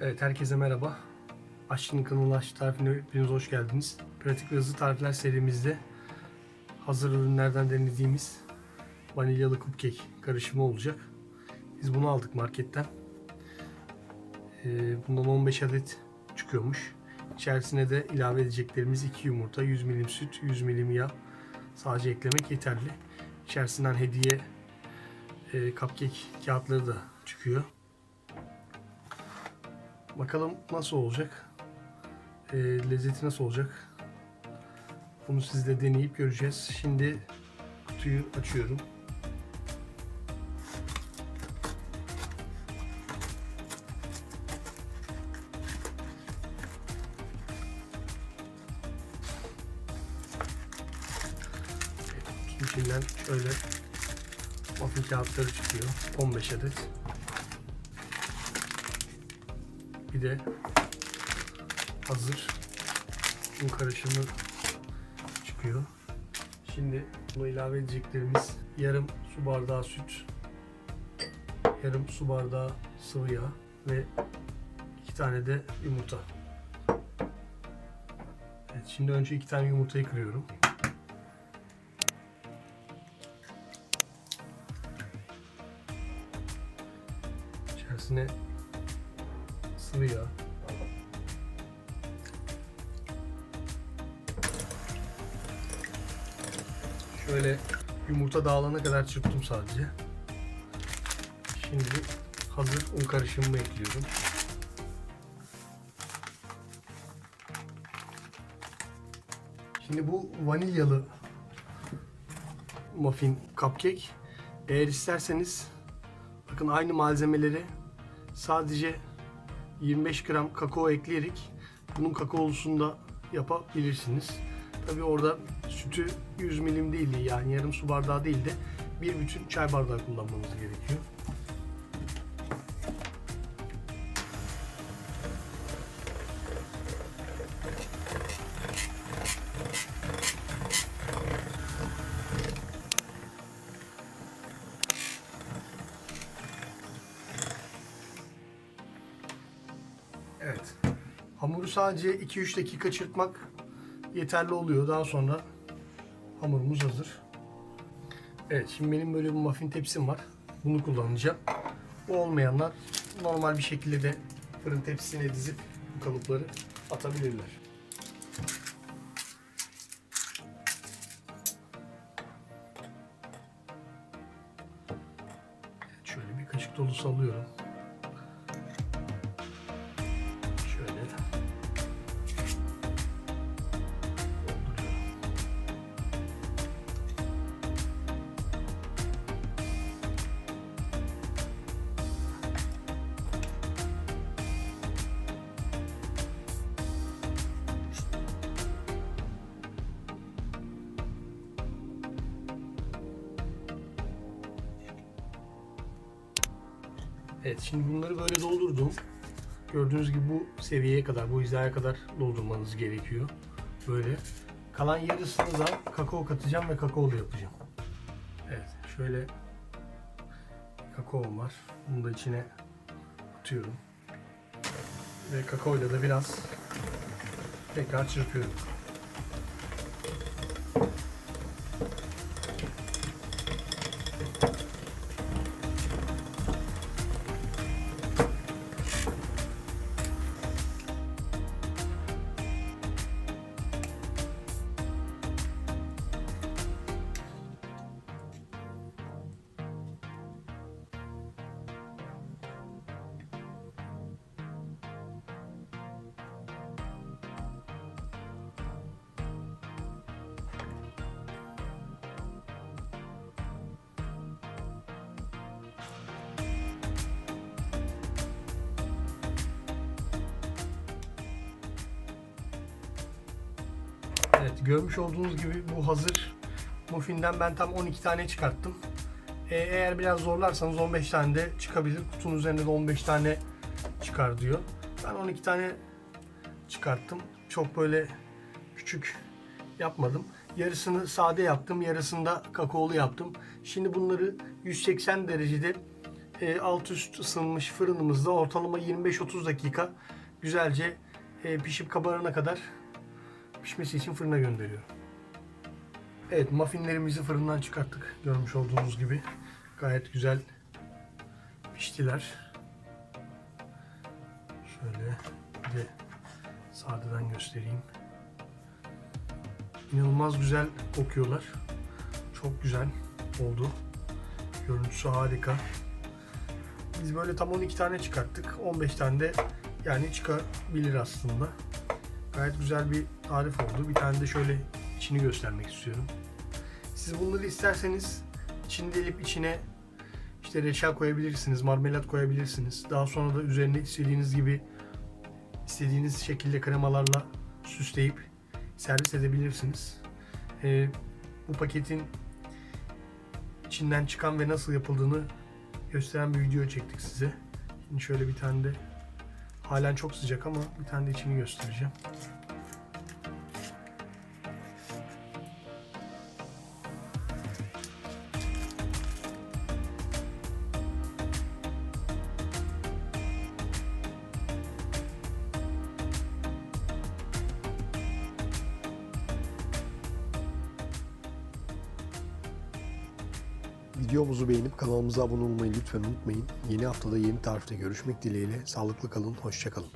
Evet herkese merhaba. Aşkın kanalına Aşk Tarifine hepiniz hoş geldiniz. Pratik ve hızlı tarifler serimizde hazır ürünlerden denediğimiz vanilyalı cupcake karışımı olacak. Biz bunu aldık marketten. Ee, bundan 15 adet çıkıyormuş. İçerisine de ilave edeceklerimiz 2 yumurta, 100 milim süt, 100 milim yağ sadece eklemek yeterli. İçerisinden hediye e, cupcake kağıtları da çıkıyor. Bakalım nasıl olacak? E, lezzeti nasıl olacak? Bunu sizle deneyip göreceğiz. Şimdi kutuyu açıyorum. İçinden şöyle muffin kağıtları çıkıyor. 15 adet. Bir hazır un karışımı çıkıyor. Şimdi buna ilave edeceklerimiz yarım su bardağı süt, yarım su bardağı sıvı yağ ve iki tane de yumurta. Evet, şimdi önce iki tane yumurtayı kırıyorum. İçerisine sıvı. Şöyle yumurta dağılana kadar çırptım sadece. Şimdi hazır un karışımımı ekliyorum. Şimdi bu vanilyalı muffin cupcake. Eğer isterseniz bakın aynı malzemeleri sadece 25 gram kakao ekleyerek bunun kakaolusunu da yapabilirsiniz. Tabi orada sütü 100 milim değil yani yarım su bardağı değil de bir bütün çay bardağı kullanmanız gerekiyor. Evet. Hamuru sadece 2-3 dakika çırpmak yeterli oluyor. Daha sonra hamurumuz hazır. Evet şimdi benim böyle bir muffin tepsim var. Bunu kullanacağım. Bu olmayanlar normal bir şekilde de fırın tepsisine dizip bu kalıpları atabilirler. Şöyle bir kaşık dolusu alıyorum. Evet şimdi bunları böyle doldurdum. Gördüğünüz gibi bu seviyeye kadar, bu hizaya kadar doldurmanız gerekiyor. Böyle. Kalan yarısını da kakao katacağım ve kakaolu yapacağım. Evet, şöyle kakao var. Bunu da içine atıyorum. Ve kakaoyla da biraz tekrar çırpıyorum. Evet görmüş olduğunuz gibi bu hazır muffinden ben tam 12 tane çıkarttım. Ee, eğer biraz zorlarsanız 15 tane de çıkabilir. Kutunun üzerinde de 15 tane çıkar diyor. Ben 12 tane çıkarttım. Çok böyle küçük yapmadım. Yarısını sade yaptım, yarısını da kakaolu yaptım. Şimdi bunları 180 derecede e, alt üst ısınmış fırınımızda ortalama 25-30 dakika güzelce e, pişip kabarana kadar pişmesi için fırına gönderiyorum. Evet muffinlerimizi fırından çıkarttık. Görmüş olduğunuz gibi gayet güzel piştiler. Şöyle bir de sadeden göstereyim. İnanılmaz güzel kokuyorlar. Çok güzel oldu. Görüntüsü harika. Biz böyle tam 12 tane çıkarttık. 15 tane de yani çıkabilir aslında. Gayet güzel bir tarif oldu. Bir tane de şöyle içini göstermek istiyorum. Siz bunları isterseniz içini delip içine işte reçel koyabilirsiniz, marmelat koyabilirsiniz. Daha sonra da üzerine istediğiniz gibi istediğiniz şekilde kremalarla süsleyip servis edebilirsiniz. Ee, bu paketin içinden çıkan ve nasıl yapıldığını gösteren bir video çektik size. Şimdi şöyle bir tane de halen çok sıcak ama bir tane de içini göstereceğim. Videomuzu beğenip kanalımıza abone olmayı lütfen unutmayın. Yeni haftada yeni tarifte görüşmek dileğiyle. Sağlıklı kalın, hoşça kalın.